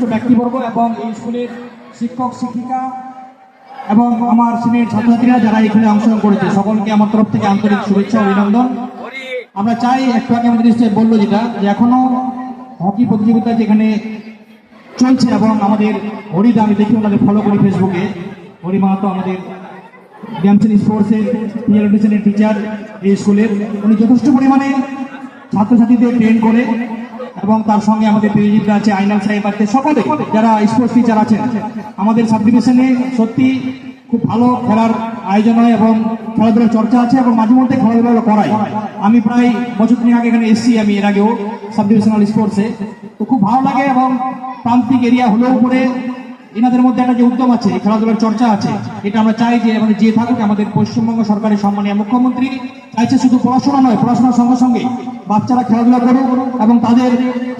বিশিষ্ট ব্যক্তিবর্গ এবং এই স্কুলের শিক্ষক, শিক্ষিকা এবং আমার সিনিয়র ছাত্রছাত্রীরা যারা এখানে অংশগ্রহণ করেছে, সকলকে আমার তরফ থেকে আন্তরিক শুভেচ্ছা অভিনন্দন। আমরা চাই একটু আগে আমাদের স্টেপ বলল যেটা, যে এখনও হকি প্রতিযোগিতা যেখানে চলছে এবং আমাদের হরিদা, আমি দেখি ওনাদের ফলো করি ফেসবুকে হরি মাহাতো আমাদের ব্যায়ামসেন স্পোর্টসের পিএলডিসেনের টিচার এই স্কুলের। উনি যথেষ্ট পরিমাণে ছাত্রছাত্রীদের ট্রেন করে। এবং তার সঙ্গে আমাদের পেরিজিতরা আছে আইনাল সাহেব আছে সকলে যারা স্পোর্টস টিচার আছেন। আমাদের সাব ডিভিশনে সত্যি খুব ভালো খেলার আয়োজন হয় এবং খেলাধুলার চর্চা আছে এবং মাঝে মধ্যে খেলাধুলা করাই আমি প্রায় বছর তিন আগে এখানে এসেছি, আমি এর আগেও সাব ডিভিশনাল স্পোর্টসে তো খুব ভালো লাগে এবং প্রান্তিক এরিয়া হলেও পরে এনাদের মধ্যে একটা যে উদ্যম আছে খেলাধুলার চর্চা আছে এটা আমরা চাই যে আমাদের যে থাকুক আমাদের পশ্চিমবঙ্গ সরকারের সম্মানীয় মুখ্যমন্ত্রী চাইছে শুধু পড়াশোনা নয় পড়াশোনার সঙ্গে সঙ্গে বাচ্চারা খেলাধুলা করুক এবং তাদের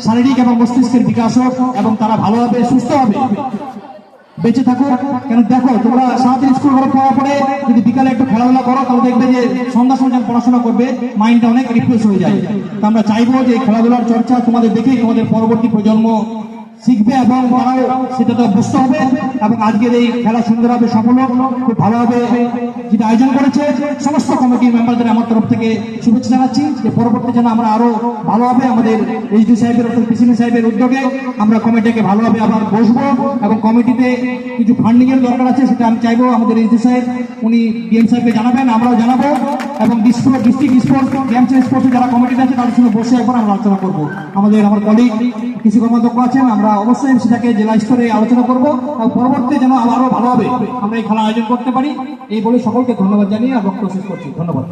শারীরিক এবং মস্তিষ্কের বিকাশ হোক এবং তারা ভালোভাবে সুস্থ হবে। বেঁচে থাকো কেন দেখো তোমরা সারাদিন স্কুল ঘরে পড়ার পরে যদি বিকালে একটু খেলাধুলা করো তাহলে দেখবে যে সন্ধ্যা সময় যখন পড়াশোনা করবে মাইন্ডটা অনেক রিফ্রেশ হয়ে যায়। তো আমরা চাইব যে খেলাধুলার চর্চা তোমাদের দেখেই তোমাদের পরবর্তী প্রজন্ম শিখবে এবং তারাও সেটাতে অভ্যস্ত হবে এবং আজকের এই খেলা সুন্দরভাবে সফল হোক, খুব ভালোভাবে যেটা আয়োজন করেছে সমস্ত কমিটির মেম্বারদের আমার তরফ থেকে শুভেচ্ছা জানাচ্ছি যে পরবর্তী যেন আমরা আরও ভালোভাবে আমাদের এইচডি সাহেবের অর্থাৎ পিসিনি সাহেবের উদ্যোগে আমরা কমিটিকে ভালোভাবে আবার বসবো এবং কমিটিতে কিছু ফান্ডিং এর দরকার আছে, সেটা আমি চাইব আমাদের এইচডি সাহেব, উনি ডিএম সাহেবকে জানাবেন, আমরাও জানাব এবং ডিস্ট্রিক্ট স্পোর্টস গেমস স্পোর্টস যারা কমিটিতে আছে তাদের সঙ্গে বসে একবার আমরা আলোচনা করব। আমাদের, আমার কলিগ কৃষি কর্মাধ্যক্ষ আছেন আমরা অবশ্যই সেটাকে জেলা স্তরে আলোচনা করব এবং পরবর্তী যেন আরও ভালোভাবে আমরা এই খেলা আয়োজন করতে পারি। এই বলে সকলকে ধন্যবাদ জানিয়ে আর বক্তব্য শেষ করছি। ধন্যবাদ।